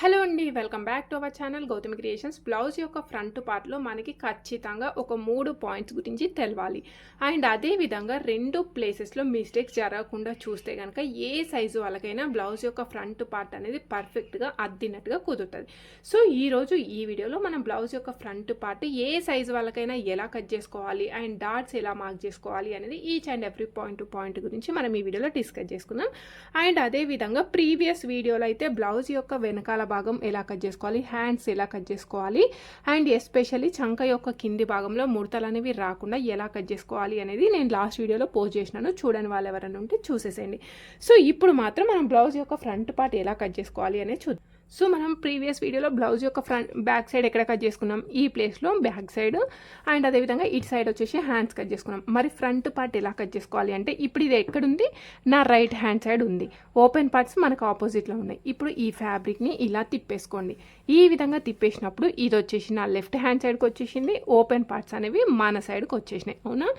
Hello అండి welcome back to our channel Gautami creations. Blouse యొక్క front పార్ట్లో మనకి ఖచ్చితంగా ఒక మూడు పాయింట్స్ గురించి తెలవాలి. అండ్ అదే విధంగా రెండు ప్లేసెస్లో మిస్టేక్స్ జరగకుండా చూస్తే కనుక ఏ సైజు వాళ్ళకైనా బ్లౌజ్ యొక్క ఫ్రంట్ పార్ట్ అనేది పర్ఫెక్ట్గా అద్దినట్టుగా కుదురుతుంది. సో ఈరోజు ఈ వీడియోలో మనం బ్లౌజ్ యొక్క ఫ్రంట్ పార్ట్ ఏ సైజు వాళ్ళకైనా ఎలా కట్ చేసుకోవాలి అండ్ డాట్స్ ఎలా మార్క్ చేసుకోవాలి అనేది each and every point to point గురించి మనం ఈ వీడియోలో డిస్కస్ చేసుకుందాం. అండ్ అదే విధంగా ప్రీవియస్ వీడియోలో అయితే బ్లౌజ్ యొక్క వెనకాల భాగం ఎలా కట్ చేసుకోవాలి హ్యాండ్స్ ఎలా కట్ చేసుకోవాలి అండ్ ఎస్పెషల్లీ చంక యొక్క కింది భాగంలో ముడతలు అనేవి రాకుండా ఎలా కట్ చేసుకోవాలి అనేది నేను లాస్ట్ వీడియోలో పోస్ట్ చేసినాను. చూడని వాళ్ళు ఎవరైనా ఉంటే చూసేసేయండి. సో ఇప్పుడు మాత్రం మనం బ్లౌజ్ యొక్క ఫ్రంట్ పార్ట్ ఎలా కట్ చేసుకోవాలి అనేది చూద్దాం. సో మనం ప్రీవియస్ వీడియోలో బ్లౌజ్ యొక్క ఫ్రంట్ బ్యాక్ సైడ్ ఎక్కడ కట్ చేసుకున్నాం? ఈ ప్లేస్లో బ్యాక్ సైడ్. అండ్ అదేవిధంగా ఇటు సైడ్ వచ్చేసి హ్యాండ్స్ కట్ చేసుకున్నాం. మరి ఫ్రంట్ పార్ట్ ఎలా కట్ చేసుకోవాలి అంటే ఇప్పుడు ఇది ఎక్కడుంది? నా రైట్ హ్యాండ్ సైడ్ ఉంది. ఓపెన్ పార్ట్స్ మనకు ఆపోజిట్లో ఉన్నాయి. ఇప్పుడు ఈ ఫ్యాబ్రిక్ని ఇలా తిప్పేసుకోండి. ఈ విధంగా తిప్పేసినప్పుడు ఇది వచ్చేసి నా లెఫ్ట్ హ్యాండ్ సైడ్కి వచ్చేసింది. ఓపెన్ పార్ట్స్ అనేవి మన సైడ్కి వచ్చేసినాయి. అవునా?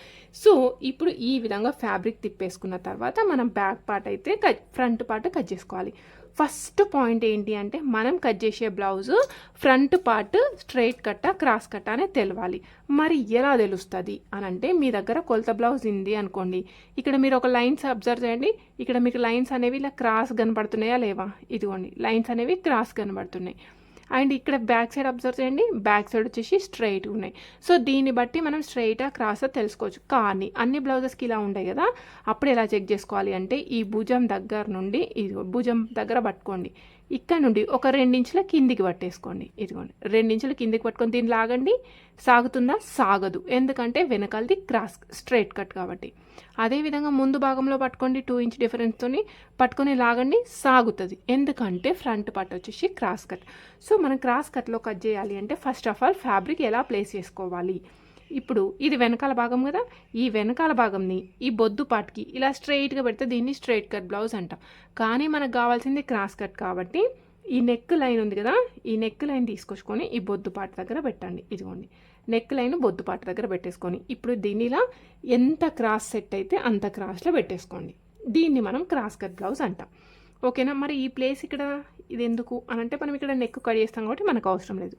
సో ఇప్పుడు ఈ విధంగా ఫ్యాబ్రిక్ తిప్పేసుకున్న తర్వాత మనం బ్యాక్ పార్ట్ అయితే కట్ ఫ్రంట్ పార్ట్ కట్ చేసుకోవాలి. ఫస్ట్ పాయింట్ ఏంటి అంటే మనం కట్ చేసే బ్లౌజు ఫ్రంట్ పార్ట్ స్ట్రైట్ కట్ట క్రాస్ కట్ట అనేది తెలవాలి. మరి ఎలా తెలుస్తుంది అని అంటే మీ దగ్గర కొలత బ్లౌజ్ ఉంది అనుకోండి. ఇక్కడ మీరు ఒక లైన్స్ అబ్జర్వ్ చేయండి. ఇక్కడ మీకు లైన్స్ అనేవి ఇలా క్రాస్ కనబడుతున్నాయా లేవా? ఇదిగోండి లైన్స్ అనేవి క్రాస్ కనబడుతున్నాయి. అండ్ ఇక్కడ బ్యాక్ సైడ్ అబ్జర్వ్ చేయండి. బ్యాక్ సైడ్ వచ్చేసి స్ట్రైట్ ఉన్నాయి. సో దీన్ని బట్టి మనం స్ట్రైటా క్రాసా తెలుసుకోవచ్చు. కానీ అన్ని బ్లౌజెస్కి ఇలా ఉంటాయి కదా. అప్పుడు ఎలా చెక్ చేసుకోవాలి అంటే ఈ భుజం దగ్గర నుండి ఇది భుజం దగ్గర పట్టుకోండి. ఇక్కడ నుండి ఒక రెండించుల కిందికి పట్టేసుకోండి. ఇదిగోండి. రెండించుల కిందికి పట్టుకొని దీన్ని లాగండి. సాగుతుందా? సాగదు. ఎందుకంటే వెనకాలది క్రాస్ స్ట్రైట్ కట్ కాబట్టి. అదేవిధంగా ముందు భాగంలో పట్టుకోండి. టూ ఇంచ్ డిఫరెన్స్తో పట్టుకొని లాగండి. సాగుతుంది. ఎందుకంటే ఫ్రంట్ పార్ట్ వచ్చేసి క్రాస్ కట్. సో మనం క్రాస్ కట్లో కట్ చేయాలి అంటే ఫస్ట్ ఆఫ్ ఆల్ ఫ్యాబ్రిక్ ఎలా ప్లేస్ చేసుకోవాలి? ఇప్పుడు ఇది వెనకాల భాగం కదా? ఈ వెనకాల భాగంని ఈ బొద్దు పాటికి ఇలా స్ట్రైట్గా పెడితే దీన్ని స్ట్రైట్ కట్ బ్లౌజ్ అంటాం. కానీ మనకు కావాల్సింది క్రాస్ కట్ కాబట్టి ఈ నెక్ లైన్ ఉంది కదా? ఈ నెక్ లైన్ తీసుకొచ్చుకొని ఈ బొద్దు పార్ట్ దగ్గర పెట్టండి. ఇదిగోండి. నెక్ లైన్ బొద్దు పార్ట్ దగ్గర పెట్టేసుకొని ఇప్పుడు దీన్ని ఇలా ఎంత క్రాస్ సెట్ అయితే అంత క్రాస్లో పెట్టేసుకోండి. దీన్ని మనం క్రాస్ కట్ బ్లౌజ్ అంటాం. ఓకేనా? మరి ఈ ప్లేస్ ఇక్కడ ఇది ఎందుకు? అని అంటే మనం ఇక్కడ నెక్ కట్ చేస్తాం కాబట్టి మనకు అవసరం లేదు.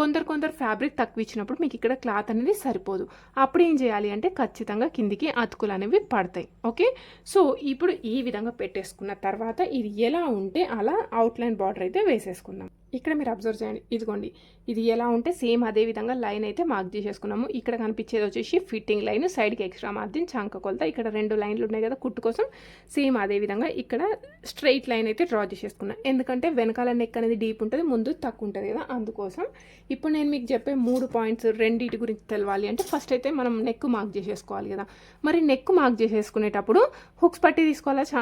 కొందరు కొందరు ఫ్యాబ్రిక్ తక్కువ ఇచ్చినప్పుడు మీకు ఇక్కడ క్లాత్ అనేది సరిపోదు. అప్పుడు ఏం చేయాలి అంటే ఖచ్చితంగా కిందికి అతుకులు అనేవి పడతాయి. ఓకే? సో ఇప్పుడు ఈ విధంగా పెట్టేసుకున్న తర్వాత ఇది ఎలా ఉంటే అలా అవుట్లైన్ బార్డర్ అయితే వేసేసుకుందాం. ఇక్కడ మీరు అబ్జర్వ్ చేయండి. ఇదిగోండి. ఇది ఎలా ఉంటే సేమ్ అదే విధంగా లైన్ అయితే మార్క్ చేసేసుకున్నాము. ఇక్కడ కనిపించేది వచ్చేసి ఫిట్టింగ్ లైన్ సైడ్కి ఎక్స్ట్రా మార్జిన్ చంక కొలత. ఇక్కడ రెండు లైన్లు ఉన్నాయి కదా కుట్టు కోసం. సేమ్ అదే విధంగా ఇక్కడ స్ట్రైట్ లైన్ అయితే డ్రా చేసేసుకున్నాం. ఎందుకంటే వెనకాల నెక్ అనేది డీప్ ఉంటుంది ముందు తక్కువ ఉంటుంది కదా అందుకోసం. ఇప్పుడు నేను మీకు చెప్పే మూడు పాయింట్స్ రెండింటి గురించి తెలవాలి అంటే ఫస్ట్ అయితే మనం నెక్ మార్క్ చేసేసుకోవాలి కదా. మరి నెక్ మార్క్ చేసేసుకునేటప్పుడు హుక్స్ పట్టి తీసుకోవాలా చా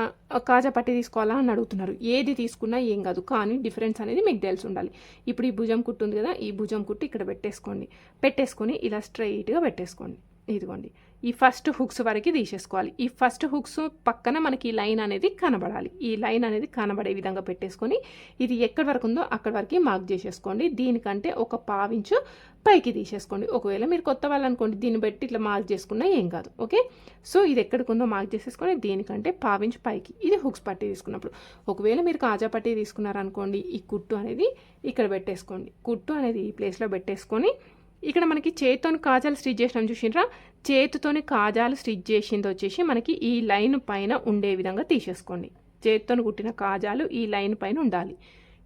కాజా పట్టి తీసుకోవాలా అని అడుగుతున్నారు. ఏది తీసుకున్నా ఏం కాదు. కానీ డిఫరెన్స్ అనేది మీకు తెలుసు. ఉండాలి. ఇప్పుడు ఈ భుజం కుట్టు ఉంది కదా ఈ భుజం కుట్టు ఇక్కడ పెట్టేసుకోండి. పెట్టేసుకొని ఇలా స్ట్రైట్గా పెట్టేసుకోండి. ఇదిగోండి. ఈ ఫస్ట్ హుక్స్ వరకు తీసేసుకోవాలి. ఈ ఫస్ట్ హుక్స్ పక్కన మనకి ఈ లైన్ అనేది కనబడాలి. ఈ లైన్ అనేది కనబడే విధంగా పెట్టేసుకొని ఇది ఎక్కడి వరకు ఉందో అక్కడి వరకు మార్క్ చేసేసుకోండి. దీనికంటే ఒక పావించు పైకి తీసేసుకోండి. ఒకవేళ మీరు కొత్త వాళ్ళు అనుకోండి దీన్ని బట్టి ఇట్లా మార్క్ చేసుకున్నా ఏం కాదు. ఓకే? సో ఇది ఎక్కడికి ఉందో మార్క్ చేసేసుకొని దీనికంటే పావించు పైకి ఇది హుక్స్ పట్టి తీసుకున్నప్పుడు. ఒకవేళ మీరు కాజా పట్టి తీసుకున్నారనుకోండి ఈ కుట్టు అనేది ఇక్కడ పెట్టేసుకోండి. కుట్టు అనేది ఈ ప్లేస్లో పెట్టేసుకొని ఇక్కడ మనకి చేతితోని కాజాలు స్టిచ్ చేసినాం చూసినరా? చేతితోని కాజాలు స్టిచ్ చేసింది వచ్చేసి మనకి ఈ లైన్ పైన ఉండే విధంగా తీసేసుకోండి. చేతితోని కుట్టిన కాజాలు ఈ లైన్ పైన ఉండాలి.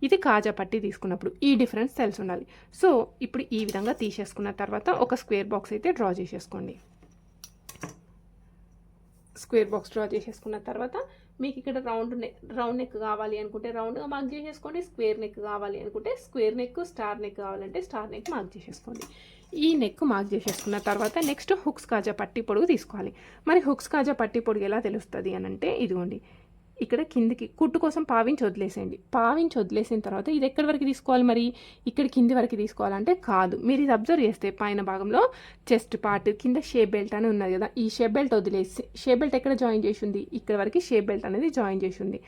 ఇది కాజా పట్టి తీసుకున్నప్పుడు ఈ డిఫరెన్స్ తెలిసి ఉండాలి. సో ఇప్పుడు ఈ విధంగా తీసేసుకున్న తర్వాత ఒక స్క్వేర్ బాక్స్ అయితే డ్రా చేసేసుకోండి. స్క్వేర్ బాక్స్ డ్రా చేసేసుకున్న తర్వాత మీకు ఇక్కడ రౌండ్ నెక్ రౌండ్ నెక్ కావాలి అనుకుంటే రౌండ్గా మార్క్ చేసేసుకోండి స్క్వేర్ నెక్ కావాలి అనుకుంటే స్క్వేర్ నెక్ స్టార్ నెక్ కావాలంటే స్టార్ నెక్ మార్క్ చేసేసుకోండి. ఈ నెక్ మార్క్ చేసేసుకున్న తర్వాత నెక్స్ట్ హుక్స్ కాజా పట్టి పొడుగు తీసుకోవాలి. మరి హుక్స్ కాజా పట్టి పొడుగు ఎలా తెలుస్తుంది అని అంటే ఇదిగోండి. ఇక్కడ కిందికి కుట్టు కోసం పావించి వదిలేసేయండి. పావించి వదిలేసిన తర్వాత ఇది ఎక్కడి వరకు తీసుకోవాలి మరి? ఇక్కడ కింది వరకు తీసుకోవాలంటే కాదు. మీరు ఇది అబ్జర్వ్ చేస్తే పైన భాగంలో చెస్ట్ పార్ట్ కింద షేప్ బెల్ట్ అని ఉన్నది కదా ఈ షేప్ బెల్ట్ వదిలేసి షేప్ బెల్ట్ ఎక్కడ జాయిన్ చేసింది ఇక్కడ వరకు షేప్ బెల్ట్ అనేది జాయిన్ చేసింది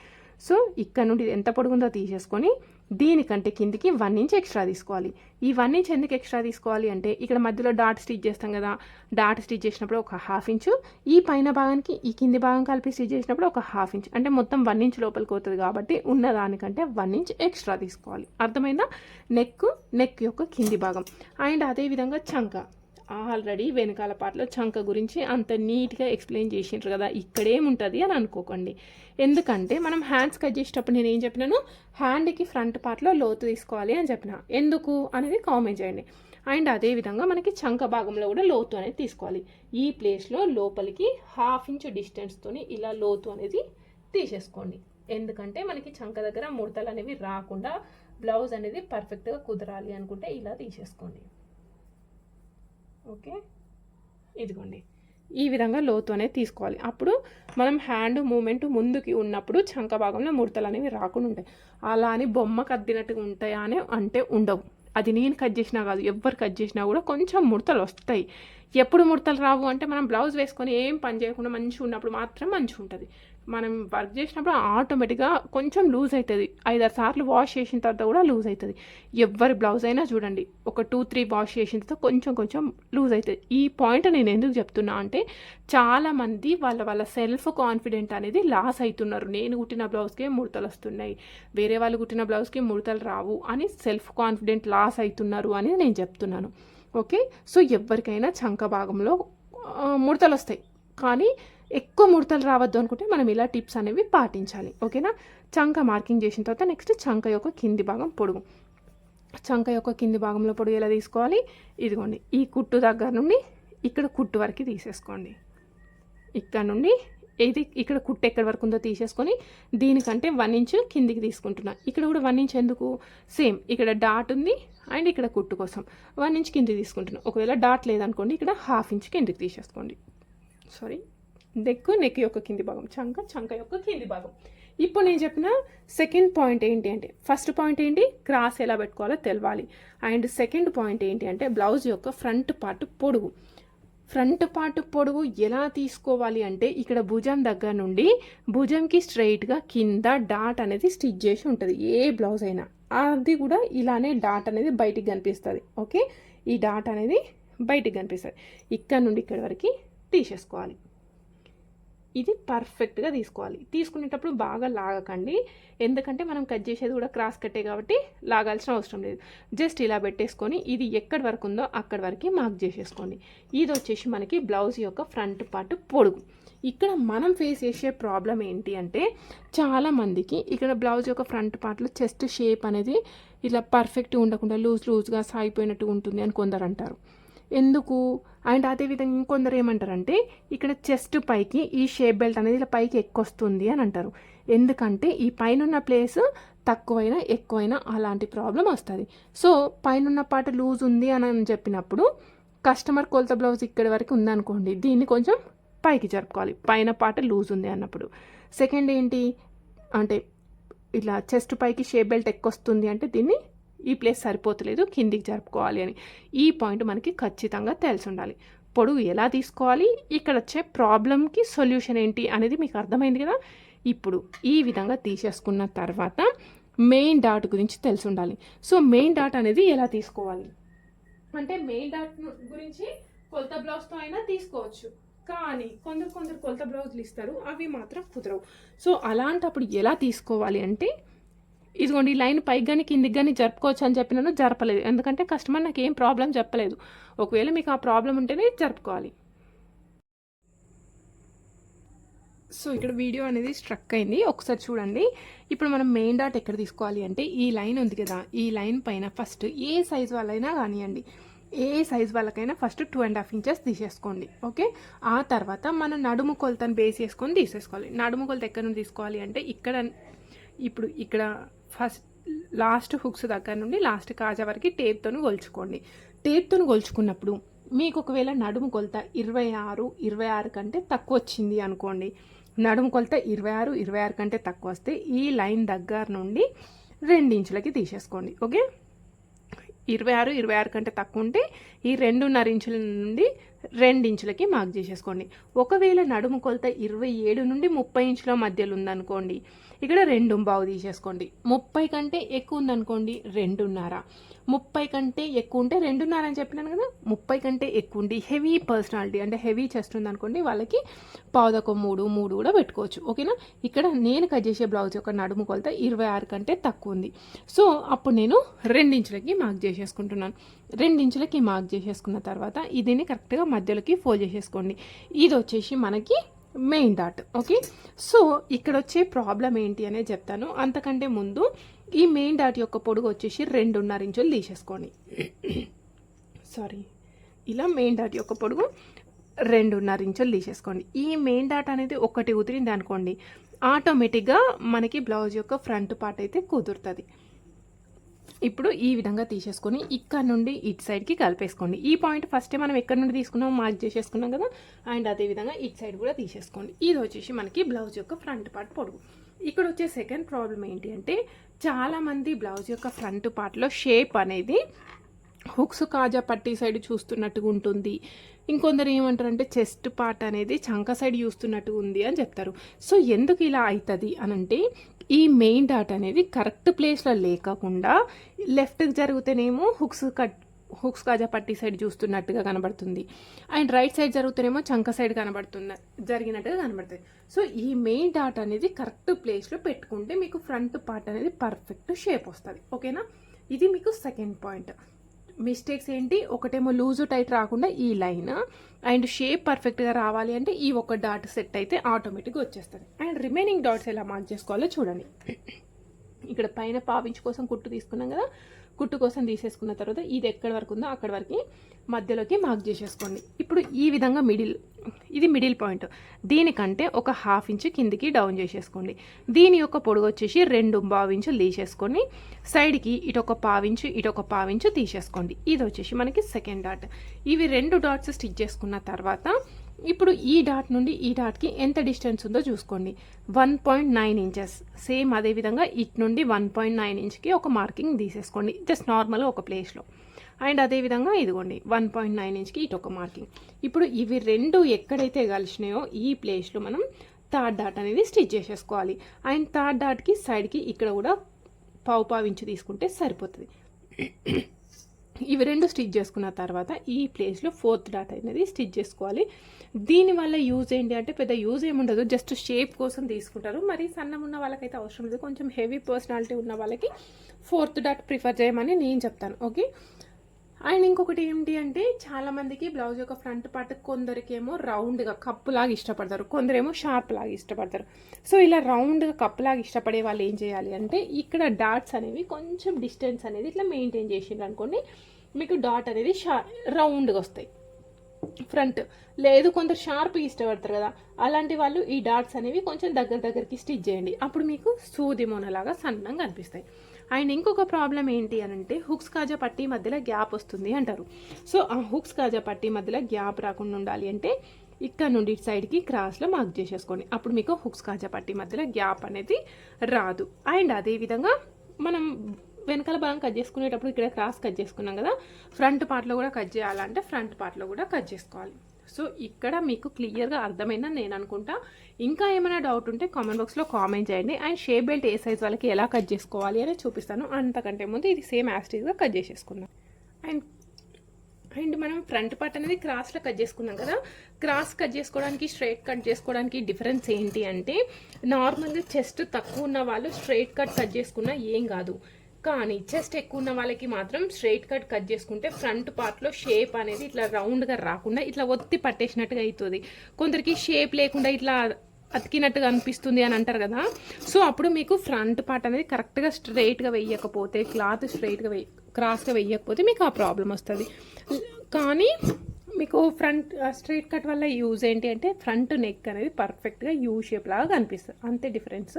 సో ఇక్కడ నుండి ఎంత పొడుగుందో తీసేసుకొని దీనికంటే కిందికి వన్ ఇంచ్ ఎక్స్ట్రా తీసుకోవాలి. ఈ వన్ ఇంచ్ ఎందుకు ఎక్స్ట్రా తీసుకోవాలి అంటే ఇక్కడ మధ్యలో డాట్ స్టిచ్ చేస్తాం కదా డాట్ స్టిచ్ చేసినప్పుడు ఒక హాఫ్ ఇంచు ఈ పైన భాగానికి ఈ కింది భాగం కలిపి స్టిచ్ చేసినప్పుడు ఒక హాఫ్ ఇంచ్. అంటే మొత్తం వన్ ఇంచ్ లోపలికి పోతుంది కాబట్టి ఉన్న దానికంటే వన్ ఇంచ్ ఎక్స్ట్రా తీసుకోవాలి. అర్థమైందా? నెక్ నెక్ యొక్క కింది భాగం. అండ్ అదేవిధంగా చంక. ఆల్రెడీ వెనకాల పాటలో చంక గురించి అంత నీట్గా ఎక్స్ప్లెయిన్ చేసిండ్రు కదా ఇక్కడేముంటుంది అని అనుకోకండి. ఎందుకంటే మనం హ్యాండ్స్ కట్ చేసేటప్పుడు నేను ఏం చెప్పినాను? హ్యాండ్కి ఫ్రంట్ పార్ట్లో లోతు తీసుకోవాలి అని చెప్పిన. ఎందుకు? అనేది కామెంట్ చేయండి. అండ్ అదేవిధంగా మనకి చంక భాగంలో కూడా లోతు అనేది తీసుకోవాలి. ఈ ప్లేస్లో లోపలికి హాఫ్ ఇంచ్ డిస్టెన్స్తోని ఇలా లోతు అనేది తీసేసుకోండి. ఎందుకంటే మనకి చంక దగ్గర ముడతలు అనేవి రాకుండా బ్లౌజ్ అనేది పర్ఫెక్ట్గా కుదరాలి అనుకుంటే ఇలా తీసేసుకోండి. ఓకే? ఇదిగోండి. ఈ విధంగా లోతు అనేది తీసుకోవాలి. అప్పుడు మనం హ్యాండ్ మూమెంట్ ముందుకి ఉన్నప్పుడు చంక భాగంలో ముడతలు అనేవి రాకుండా ఉంటాయి. అలా అని బొమ్మ కద్దినట్టుగా ఉంటాయా అని అంటే ఉండవు. అది నేను కట్ చేసినా కాదు ఎవ్వరు కట్ చేసినా కూడా కొంచెం ముడతలు వస్తాయి. ఎప్పుడు ముడతలు రావు అంటే మనం బ్లౌజ్ వేసుకొని ఏం పని చేయకుండా మంచిగా ఉన్నప్పుడు మాత్రం మంచిగా ఉంటుంది. మనం వర్క్ చేసినప్పుడు ఆటోమేటిక్గా కొంచెం లూజ్ అవుతుంది ఐదారు సార్లు వాష్ చేసిన తర్వాత కూడా లూజ్ అవుతుంది ఎవరి బ్లౌజ్ అయినా చూడండి ఒక టూ త్రీ వాష్ చేసిన తర్వాత కొంచెం కొంచెం లూజ్ అవుతుంది ఈ పాయింట్ నేను ఎందుకు చెప్తున్నా అంటే చాలామంది వాళ్ళ వాళ్ళ సెల్ఫ్ కాన్ఫిడెంట్ అనేది లాస్ అవుతున్నారు నేను కుట్టిన బ్లౌజ్కే ముడతలు వస్తున్నాయి. వేరే వాళ్ళు కుట్టిన బ్లౌజ్కి ముడతలు రావు అని సెల్ఫ్ కాన్ఫిడెంట్ లాస్ అవుతున్నారు అని నేను చెప్తున్నాను. ఓకే సో ఎవరికైనా చంక భాగంలో ముడతలు వస్తాయి. కానీ ఎక్కువ ముడతలు రావద్దు అనుకుంటే మనం ఇలా టిప్స్ అనేవి పాటించాలి. ఓకేనా? చంక మార్కింగ్ చేసిన తర్వాత నెక్స్ట్ చంక యొక్క కింది భాగం పొడుగు. చంక యొక్క కింది భాగంలో పొడుగు ఎలా తీసుకోవాలి? ఇదిగోండి ఈ కుట్టు దగ్గర నుండి ఇక్కడ కుట్టు వరకు తీసేసుకోండి. ఇక్కడ నుండి ఇది ఇక్కడ కుట్టు ఎక్కడి వరకు ఉందో తీసేసుకొని దీనికంటే వన్ ఇంచ్ కిందికి తీసుకుంటున్నా. ఇక్కడ కూడా వన్ ఇంచ్ ఎందుకు? సేమ్ ఇక్కడ డాట్ ఉంది అండ్ ఇక్కడ కుట్టు కోసం వన్ ఇంచ్ కిందికి తీసుకుంటున్నా. ఒకవేళ డాట్ లేదనుకోండి ఇక్కడ హాఫ్ ఇంచ్ కిందికి తీసేసుకోండి. సారీ. నెక్ నెక్ యొక్క కింది భాగం చంక చంక యొక్క కింది భాగం ఇప్పుడు నేను చెప్పిన సెకండ్ పాయింట్ ఏంటి అంటే ఫస్ట్ పాయింట్ ఏంటి క్రాస్ ఎలా పెట్టుకోవాలో తెలవాలి అండ్ సెకండ్ పాయింట్ ఏంటి అంటే బ్లౌజ్ యొక్క ఫ్రంట్ పార్ట్ పొడుగు ఫ్రంట్ పార్ట్ పొడుగు ఎలా తీసుకోవాలి అంటే ఇక్కడ భుజం దగ్గర నుండి భుజంకి స్ట్రైట్గా కింద డాట్ అనేది స్టిచ్ చేసి ఉంటుంది ఏ బ్లౌజ్ అయినా। అది కూడా ఇలానే డాట్ అనేది బయటికి కనిపిస్తుంది ఓకే? ఈ డాట్ అనేది బయటికి కనిపిస్తుంది. ఇక్కడ నుండి ఇక్కడ వరకు తీసేసుకోవాలి. ఇది పర్ఫెక్ట్గా తీసుకోవాలి. తీసుకునేటప్పుడు బాగా లాగకండి. ఎందుకంటే మనం కట్ చేసేది కూడా క్రాస్ కట్టే కాబట్టి లాగాల్సిన అవసరం లేదు. జస్ట్ ఇలా పెట్టేసుకొని ఇది ఎక్కడి వరకు ఉందో అక్కడి వరకు మార్క్ చేసేసుకోండి. ఇది వచ్చేసి మనకి బ్లౌజ్ యొక్క ఫ్రంట్ పార్ట్ పొడుగు. ఇక్కడ మనం ఫేస్ చేసే ప్రాబ్లం ఏంటి అంటే చాలామందికి ఇక్కడ బ్లౌజ్ యొక్క ఫ్రంట్ పార్ట్లో చెస్ట్ షేప్ అనేది ఇలా పర్ఫెక్ట్గా ఉండకుండా లూజ్ లూజ్గా సాగిపోయినట్టు ఉంటుంది అని కొందరు అంటారు. ఎందుకు? అండ్ అదేవిధంగా ఇంకొందరు ఏమంటారంటే ఇక్కడ చెస్ట్ పైకి ఈ షేప్ బెల్ట్ అనేది ఇలా పైకి ఎక్కొస్తుంది అని అంటారు. ఎందుకంటే ఈ పైన ఉన్న ప్లేస్ తక్కువైనా ఎక్కువైనా అలాంటి ప్రాబ్లం వస్తుంది. సో పైన ఉన్న పాట లూజ్ ఉంది అని అని చెప్పినప్పుడు కస్టమర్ కొలత బ్లౌజ్ ఇక్కడి వరకు ఉందనుకోండి దీన్ని కొంచెం పైకి జరుపుకోవాలి. పైన పాట లూజ్ ఉంది అన్నప్పుడు. సెకండ్ ఏంటి? అంటే ఇలా చెస్ట్ పైకి షేప్ బెల్ట్ ఎక్కువ వస్తుంది అంటే దీన్ని ఈ ప్లేస్ సరిపోతలేదు కిందికి జరుపుకోవాలి అని. ఈ పాయింట్ మనకి ఖచ్చితంగా తెలిసి ఉండాలి పొడుగు ఎలా తీసుకోవాలి? ఇక్కడ వచ్చే ప్రాబ్లంకి సొల్యూషన్ ఏంటి అనేది మీకు అర్థమైంది కదా? ఇప్పుడు ఈ విధంగా తీసేసుకున్న తర్వాత మెయిన్ డాట్ గురించి తెలిసి ఉండాలి సో మెయిన్ డాట్ అనేది ఎలా తీసుకోవాలి? అంటే మెయిన్ డాట్ గురించి కొలత బ్లౌజ్తో అయినా తీసుకోవచ్చు. కానీ కొందరు కొందరు కొలత బ్లౌజులు ఇస్తారు అవి మాత్రం కుదరవు. సో అలాంటప్పుడు ఎలా తీసుకోవాలి అంటే ఇదిగోండి ఈ లైన్ పైకి కానీ కిందికి కానీ జరుపుకోవచ్చు అని చెప్పినాను జరపలేదు. ఎందుకంటే కస్టమర్ నాకు ఏం ప్రాబ్లం చెప్పలేదు. ఒకవేళ మీకు ఆ ప్రాబ్లం ఉంటేనే జరుపుకోవాలి. సో ఇక్కడ వీడియో అనేది స్ట్రక్ అయింది. ఒకసారి చూడండి. ఇప్పుడు మనం మెయిన్ డాట్ ఎక్కడ తీసుకోవాలి అంటే ఈ లైన్ ఉంది కదా ఈ లైన్ పైన ఫస్ట్ ఏ సైజ్ వాళ్ళైనా కానివ్వండి ఏ సైజ్ వాళ్ళకైనా first two and half inches తీసేసుకోండి. ఓకే? ఆ తర్వాత మనం నడుము కొలతను బేస్ చేసుకొని తీసేసుకోవాలి. నడుము కొలత ఎక్కడ నుండి తీసుకోవాలి అంటే ఇక్కడ ఇప్పుడు ఇక్కడ ఫస్ట్ లాస్ట్ హుక్స్ దగ్గర నుండి లాస్ట్ కాజా వరకు టేప్తోని కొలుచుకోండి టేప్తోని కొలుచుకున్నప్పుడు మీకు ఒకవేళ నడుము కొలత ఇరవై ఆరు ఇరవై ఆరు కంటే తక్కువ వచ్చింది అనుకోండి. నడుము కొలత ఇరవై ఆరు ఇరవై ఆరు కంటే తక్కువ వస్తే ఈ లైన్ దగ్గర నుండి ఇంచులకి తీసేసుకోండి. ఓకే? ఇరవై ఆరు ఇరవై ఆరు కంటే తక్కువ ఉంటే ఈ రెండున్నర ఇంచుల నుండి రెండించులకి మార్క్ చేసేసుకోండి. ఒకవేళ నడుము కొలత ఇరవై ఏడు నుండి ముప్పై ఇంచుల మధ్యలో ఉందనుకోండి ఇక్కడ రెండు బావు తీసేసుకోండి. ముప్పై కంటే ఎక్కువ ఉందనుకోండి రెండున్నర. ముప్పై కంటే ఎక్కువ ఉంటే రెండున్నర అని చెప్పినాను కదా ముప్పై కంటే ఎక్కువ ఉండి హెవీ పర్సనాలిటీ అంటే హెవీ చెస్ట్ ఉందనుకోండి వాళ్ళకి పావుదొక మూడు మూడు కూడా పెట్టుకోవచ్చు. ఓకేనా? ఇక్కడ నేను కట్ చేసే బ్లౌజ్ యొక్క నడుము కొలత ఇరవై ఆరు కంటే తక్కువ ఉంది. సో అప్పుడు నేను రెండించులకి మార్క్ చేసేసుకుంటున్నాను. రెండించులకి మార్క్ చేసేసుకున్న తర్వాత ఇదిని కరెక్ట్గా మధ్యలోకి ఫోల్డ్ చేసేసుకోండి. ఇది వచ్చేసి మనకి మెయిన్ డాట్ ఓకే? సో ఇక్కడ వచ్చే ప్రాబ్లం ఏంటి అనే చెప్తాను. అంతకంటే ముందు ఈ మెయిన్ డాట్ యొక్క పొడుగు వచ్చేసి రెండున్నర ఇంచులు తీసేసుకోండి. సారీ ఇలా మెయిన్ డాట్ యొక్క పొడుగు రెండున్నర ఇంచులు తీసేసుకోండి. ఈ మెయిన్ డాట్ అనేది ఒకటి కుదిరింది అనుకోండి ఆటోమేటిక్గా మనకి బ్లౌజ్ యొక్క ఫ్రంట్ పార్ట్ అయితే కుదురుతుంది. ఇప్పుడు ఈ విధంగా తీసేసుకొని ఇక్కడ నుండి ఇటు సైడ్కి కలిపేసుకోండి. ఈ పాయింట్ ఫస్టే మనం ఎక్కడ నుండి తీసుకున్నాం మార్క్ చేసేసుకున్నాం కదా? అండ్ అదే విధంగా ఇటు సైడ్ కూడా తీసేసుకోండి. ఇది వచ్చేసి మనకి బ్లౌజ్ యొక్క ఫ్రంట్ పార్ట్ పొడుగు. ఇక్కడ వచ్చే సెకండ్ ప్రాబ్లం ఏంటి అంటే చాలామంది బ్లౌజ్ యొక్క ఫ్రంట్ పార్ట్లో షేప్ అనేది హుక్స్ కాజా పట్టి సైడ్ చూస్తున్నట్టుగా ఉంటుంది. ఇంకొందరు ఏమంటారంటే చెస్ట్ పార్ట్ అనేది చంక సైడ్ చూస్తున్నట్టు ఉంది అని చెప్తారు. సో ఎందుకు ఇలా అవుతుంది అని అంటే ఈ మెయిన్ డాట్ అనేది కరెక్ట్ ప్లేస్లో లేకుండా లెఫ్ట్కి జరిగితేనేమో హుక్స్ కట్ హుక్స్ కాజా పట్టి సైడ్ చూస్తున్నట్టుగా కనబడుతుంది. అండ్ రైట్ సైడ్ జరుగుతూనేమో చంక సైడ్ కనబడుతుంది జరిగినట్టుగా కనబడుతుంది. సో ఈ మెయిన్ డాట్ అనేది కరెక్ట్ ప్లేస్లో పెట్టుకుంటే మీకు ఫ్రంట్ పార్ట్ అనేది పర్ఫెక్ట్ షేప్ వస్తుంది. ఓకేనా? ఇది మీకు సెకండ్ పాయింట్. మిస్టేక్స్ ఏంటి? ఒకటేమో లూజు టైట్ రాకుండా ఈ లైన్. అండ్ షేప్ పర్ఫెక్ట్గా రావాలి అంటే ఈ ఒక డాట్ సెట్ అయితే ఆటోమేటిక్గా వచ్చేస్తుంది. అండ్ రిమైనింగ్ డాట్స్ ఎలా మార్క్ చేసుకోవాలో చూడండి. ఇక్కడ పైన పావించు కోసం కుట్టు తీసుకున్నాం కదా. కుట్టు కోసం తీసేసుకున్న తర్వాత ఇది ఎక్కడి వరకు ఉందో అక్కడి వరకు మధ్యలోకి మార్క్ చేసేసుకోండి. ఇప్పుడు ఈ విధంగా మిడిల్ ఇది మిడిల్ పాయింట్ దీనికంటే ఒక హాఫ్ ఇంచ్ కిందికి డౌన్ చేసేసుకోండి. దీని యొక్క పొడుగు వచ్చేసి రెండు ఇంచులు తీసేసుకొని సైడ్కి ఇటు ఒక పావించు ఇటు ఒక పావించు తీసేసుకోండి. ఇది వచ్చేసి మనకి సెకండ్ డాట్ ఇవి రెండు డాట్స్ స్టిచ్ చేసుకున్న తర్వాత ఇప్పుడు ఈ డాట్ నుండి ఈ డాట్కి ఎంత డిస్టెన్స్ ఉందో చూసుకోండి. One point nine inches. Same అదేవిధంగా ఇట్ నుండి వన్ పాయింట్ నైన్ ఇంచ్కి ఒక మార్కింగ్ తీసేసుకోండి. జస్ట్ నార్మల్ ఒక ప్లేస్లో. అండ్ అదేవిధంగా ఇదిగోండి వన్ పాయింట్ నైన్ ఇంచ్కి ఇటు ఒక మార్కింగ్. ఇప్పుడు ఇవి రెండు ఎక్కడైతే కలిసినాయో ఈ ప్లేస్లో మనం థర్డ్ డాట్ అనేది స్టిచ్ చేసేసుకోవాలి. అండ్ థర్డ్ డాట్కి సైడ్కి ఇక్కడ కూడా పావు పావించి తీసుకుంటే సరిపోతుంది. ఇవి రెండు స్టిచ్ చేసుకున్న తర్వాత ఈ ప్లేస్లో ఫోర్త్ డాట్ అనేది స్టిచ్ చేసుకోవాలి. దీనివల్ల యూజ్ ఏంటి అంటే పెద్ద యూజ్ ఏముండదు జస్ట్ షేప్ కోసం తీసుకుంటారు. మరి సన్నం ఉన్న వాళ్ళకైతే అవసరం లేదు. కొంచెం హెవీ పర్సనాలిటీ ఉన్న వాళ్ళకి ఫోర్త్ డాట్ ప్రిఫర్ చేయమని నేను చెప్తాను. ఓకే అండ్ ఇంకొకటి ఏంటి అంటే చాలా మందికి బ్లౌజ్ యొక్క ఫ్రంట్ పార్ట్ కొందరికేమో రౌండ్గా కప్పులాగా ఇష్టపడతారు కొందరేమో షార్ప్ లాగా ఇష్టపడతారు. సో ఇలా రౌండ్గా కప్పులాగా ఇష్టపడే వాళ్ళు ఏం చేయాలి అంటే ఇక్కడ డాట్స్ అనేవి కొంచెం డిస్టెన్స్ అనేది ఇట్లా మెయింటైన్ చేసిండ్రు అనుకోండి మీకు డాట్ అనేది షా రౌండ్గా వస్తాయి. ఫ్రంట్ లేదు కొందరు షార్ప్గా ఇష్టపడతారు కదా అలాంటి వాళ్ళు ఈ డాట్స్ అనేవి కొంచెం దగ్గర దగ్గరికి స్టిచ్ చేయండి. అప్పుడు మీకు సూది మొనలాగా సన్నంగా అనిపిస్తాయి. అండ్ ఇంకొక ప్రాబ్లం ఏంటి అని అంటే హుక్స్ కాజా పట్టి మధ్యలో గ్యాప్ వస్తుంది అంటారు. సో ఆ హుక్స్ కాజా పట్టి మధ్యలో గ్యాప్ రాకుండా ఉండాలి అంటే ఇక్కడ నుండి ఇటు సైడ్కి క్రాస్లో మార్క్ చేసేసుకోండి. అప్పుడు మీకు హుక్స్ కాజా పట్టి మధ్యలో గ్యాప్ అనేది రాదు. అండ్ అదేవిధంగా మనం వెనకాల భాగం కట్ చేసుకునేటప్పుడు ఇక్కడ క్రాస్ కట్ చేసుకున్నాం కదా ఫ్రంట్ పార్ట్లో కూడా కట్ చేయాలంటే ఫ్రంట్ పార్ట్లో కూడా కట్ చేసుకోవాలి. సో ఇక్కడ మీకు క్లియర్గా అర్థమైందని నేను అనుకుంటా. ఇంకా ఏమైనా డౌట్ ఉంటే కామెంట్ బాక్స్లో కామెంట్ చేయండి. అండ్ షేప్ బెల్ట్ ఏ సైజ్ వాళ్ళకి ఎలా కట్ చేసుకోవాలి అని చూపిస్తాను. అంతకంటే ముందు ఇది సేమ్ యాస్టీజ్గా కట్ చేసేసుకుందాం. అండ్ అండ్ మనం ఫ్రంట్ పార్ట్ అనేది క్రాస్లో కట్ చేసుకున్నాం కదా. క్రాస్ కట్ చేసుకోవడానికి స్ట్రైట్ కట్ చేసుకోవడానికి డిఫరెన్స్ ఏంటి అంటే నార్మల్గా చెస్ట్ తక్కువ ఉన్న వాళ్ళు స్ట్రైట్ కట్ కట్ చేసుకున్నా ఏం కాదు. కానీ చెస్ట్ ఎక్కువ ఉన్న వాళ్ళకి మాత్రం స్ట్రైట్ కట్ కట్ చేసుకుంటే ఫ్రంట్ పార్ట్లో షేప్ అనేది ఇట్లా రౌండ్గా రాకుండా ఇట్లా ఒత్తి పట్టేసినట్టుగా అవుతుంది కొందరికి షేప్ లేకుండా ఇట్లా అతికినట్టుగా అనిపిస్తుంది అని అంటారు కదా. సో అప్పుడు మీకు ఫ్రంట్ పార్ట్ అనేది కరెక్ట్గా స్ట్రైట్గా వేయకపోతే క్లాత్ స్ట్రైట్గా వెయ్యి క్రాస్గా వెయ్యకపోతే మీకు ఆ ప్రాబ్లం వస్తుంది. కానీ మీకు ఫ్రంట్ స్ట్రైట్ కట్ వల్ల యూజ్ ఏంటి అంటే ఫ్రంట్ నెక్ అనేది పర్ఫెక్ట్గా యూ షేప్ లాగా కనిపిస్తుంది. అంతే డిఫరెన్స్.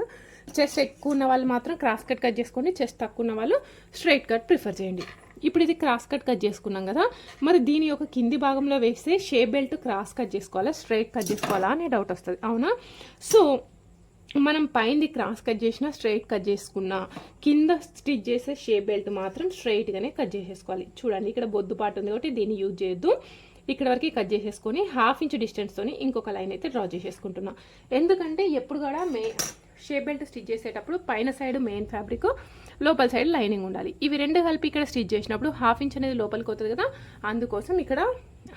చెస్ట్ ఎక్కువ ఉన్న వాళ్ళు మాత్రం క్రాస్ కట్ కట్ చేసుకోండి. చెస్ట్ తక్కువ ఉన్న వాళ్ళు స్ట్రైట్ కట్ ప్రిఫర్ చేయండి. ఇప్పుడు ఇది క్రాస్ కట్ కట్ చేసుకున్నాం కదా మరి దీని యొక్క కింది భాగంలో వేస్తే షేప్ బెల్ట్ క్రాస్ కట్ చేసుకోవాలా స్ట్రైట్ కట్ చేసుకోవాలా అనే డౌట్ వస్తుంది. అవునా? సో మనం పైంది క్రాస్ కట్ చేసినా స్ట్రైట్ కట్ చేసుకున్నా కింద స్టిచ్ చేసే షేప్ బెల్ట్ మాత్రం స్ట్రైట్గానే కట్ చేసేసుకోవాలి. చూడండి ఇక్కడ బొద్దుపాటు ఉంది కాబట్టి దీన్ని యూజ్ చేయొద్దు. ఇక్కడ వరకు కట్ చేసేసుకొని హాఫ్ ఇంచ్ డిస్టెన్స్తోని ఇంకొక లైన్ అయితే డ్రా చేసేసుకుంటున్నా. ఎందుకంటే ఎప్పుడు కూడా మే షేప్ బెల్ట్ స్టిచ్ చేసేటప్పుడు పైన సైడ్ మెయిన్ ఫ్యాబ్రిక్ లోపల సైడ్ లైనింగ్ ఉండాలి. ఇవి రెండు కలిపి ఇక్కడ స్టిచ్ చేసినప్పుడు హాఫ్ ఇంచ్ అనేది లోపలికి అవుతుంది కదా అందుకోసం ఇక్కడ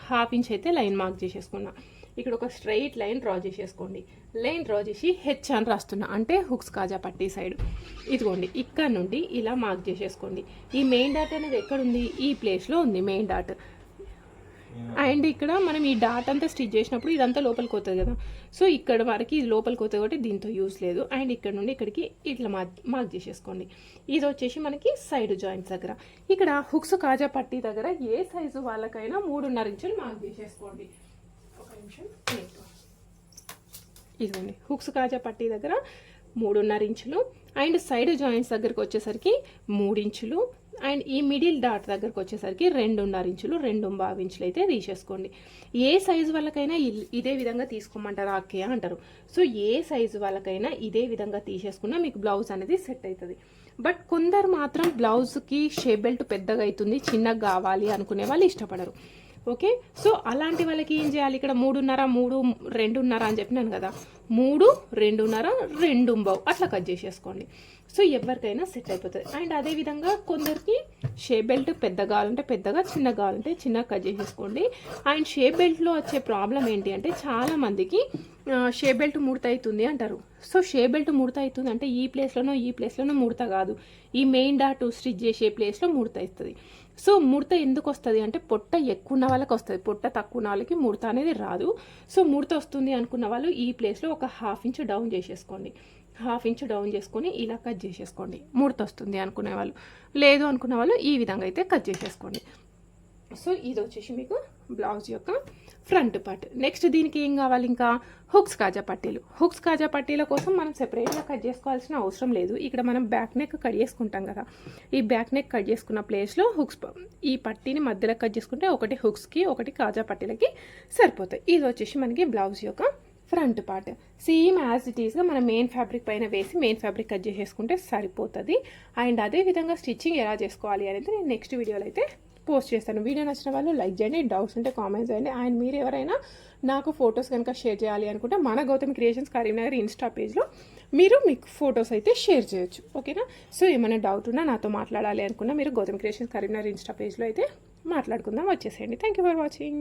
హాఫ్ ఇంచ్ అయితే లైన్ మార్క్ చేసేసుకున్నా. ఇక్కడ ఒక స్ట్రైట్ లైన్ డ్రా చేసేసుకోండి. లైన్ డ్రా చేసి హెచ్ అని రాస్తున్నా అంటే హుక్స్ కాజా పట్టి సైడ్ ఇదిగోండి ఇక్కడ నుండి ఇలా మార్క్ చేసేసుకోండి. ఈ మెయిన్ డాట్ అనేది ఎక్కడుంది? ఈ ప్లేస్లో ఉంది మెయిన్ డాట్ అండ్ ఇక్కడ మనం ఈ డాట్ అంతా స్టిచ్ చేసినప్పుడు ఇదంతా లోపలికి పోతుంది కదా. సో ఇక్కడ వరకు ఇది లోపలికి పోతుంది కాబట్టి దీంతో యూస్ లేదు. అండ్ ఇక్కడ నుండి ఇక్కడికి ఇట్లా మార్క్ మార్క్ చేసేసుకోండి. ఇది వచ్చేసి మనకి సైడ్ జాయింట్స్ దగ్గర. ఇక్కడ హుక్స్ కాజా పట్టీ దగ్గర ఏ సైజు వాళ్ళకైనా మూడున్నర ఇంచులు మార్క్ చేసేసుకోండి. ఒక నిమిషం ఇదిగోండి. హుక్స్ కాజా పట్టీ దగ్గర మూడున్నర ఇంచులు. అండ్ సైడ్ జాయింట్స్ దగ్గరకు వచ్చేసరికి మూడు ఇంచులు అండ్ ఈ మిడిల్ డాట్ దగ్గరకు వచ్చేసరికి రెండున్నర ఇంచులు రెండు బావి ఇంచులు అయితే తీసేసుకోండి. ఏ సైజు వాళ్ళకైనా ఇల్- ఇదే విధంగా తీసుకోమంటారు అక్కయ్య అంటారు. సో ఏ సైజు వాళ్ళకైనా ఇదే విధంగా తీసేసుకున్నా మీకు బ్లౌజ్ అనేది సెట్ అవుతుంది బట్ కొందరు మాత్రం బ్లౌజ్కి షేప్ బెల్ట్ పెద్దగా అవుతుంది చిన్నగా కావాలి అనుకునే వాళ్ళు ఇష్టపడరు. ఓకే? సో అలాంటి వాళ్ళకి ఏం చేయాలి? ఇక్కడ మూడున్నర మూడు రెండున్నర అని చెప్పినాను కదా. మూడు రెండున్నర రెండు బావు. అట్లా కట్ చేసేసుకోండి. సో ఎవరికైనా సెట్ అయిపోతుంది. అండ్ అదేవిధంగా కొందరికి షేప్ బెల్ట్ పెద్ద కావాలంటే పెద్దగా చిన్న కావాలంటే చిన్నగా కట్ చేసేసుకోండి. అండ్ షేప్ బెల్ట్లో వచ్చే ప్రాబ్లం ఏంటి అంటే చాలా మందికి షేప్ బెల్ట్ ముడత అవుతుంది అంటారు. సో షే బెల్ట్ ముడత అవుతుంది. అంటే ఈ ప్లేస్లోనో ఈ ప్లేస్లోనో ముడత కాదు. ఈ మెయిన్ డాట్ స్టిచ్ చేసే ప్లేస్లో ముడత అవుతుంది. సో ముడత ఎందుకు వస్తుంది? అంటే పొట్ట ఎక్కువ ఉన్న వాళ్ళకి వస్తుంది. పొట్ట తక్కువ ఉన్న వాళ్ళకి ముడత అనేది రాదు. సో ముడత వస్తుంది అనుకున్న వాళ్ళు ఈ ప్లేస్లో ఒక హాఫ్ ఇంచ్ డౌన్ చేసేసుకోండి. హాఫ్ ఇంచ్ డౌన్ చేసుకొని ఇలా కట్ చేసేసుకోండి. ముడత వస్తుంది అనుకునే వాళ్ళు. లేదు అనుకున్న వాళ్ళు ఈ విధంగా అయితే కట్ చేసేసుకోండి. సో ఇది వచ్చేసి మీకు బ్లౌజ్ యొక్క ఫ్రంట్ పార్ట్ నెక్స్ట్ దీనికి ఏం కావాలి ఇంకా? హుక్స్ కాజా పట్టీలు. హుక్స్ కాజా పట్టీల కోసం మనం సెపరేట్గా కట్ చేసుకోవాల్సిన అవసరం లేదు. ఇక్కడ మనం బ్యాక్ నెక్ కట్ చేసుకుంటాం కదా. ఈ బ్యాక్ నెక్ కట్ చేసుకున్న ప్లేస్లో హుక్స్ ఈ పట్టీని మధ్యలో కట్ చేసుకుంటే ఒకటి హుక్స్కి ఒకటి కాజా పట్టీలకి సరిపోతాయి. ఇది వచ్చేసి మనకి బ్లౌజ్ యొక్క front part same as it ఈస్గా మనం మెయిన్ ఫ్యాబ్రిక్ పైన వేసి మెయిన్ ఫ్యాబ్రిక్ కట్ చేసేసుకుంటే సరిపోతుంది. అండ్ అదే విధంగా స్టిచ్చింగ్ ఎలా చేసుకోవాలి అనేది నేను నెక్స్ట్ వీడియోలో అయితే పోస్ట్ చేస్తాను. వీడియో నచ్చిన వాళ్ళు లైక్ చేయండి డౌట్స్ ఉంటే కామెంట్స్ చేయండి. అండ్ మీరు ఎవరైనా నాకు ఫొటోస్ కనుక షేర్ చేయాలి అనుకుంటే మన గౌతమి క్రియేషన్స్ కరీంనగర్ ఇన్స్టా పేజ్లో మీరు మీకు ఫొటోస్ అయితే షేర్ చేయొచ్చు. ఓకేనా? సో ఏమైనా డౌట్ ఉన్నా నాతో మాట్లాడాలి అనుకున్నా మీరు గౌతమి క్రియేషన్స్ కరీంనగర్ ఇన్స్టా పేజ్లో అయితే మాట్లాడుకుందాం. వచ్చేసేయండి. Thank you for watching.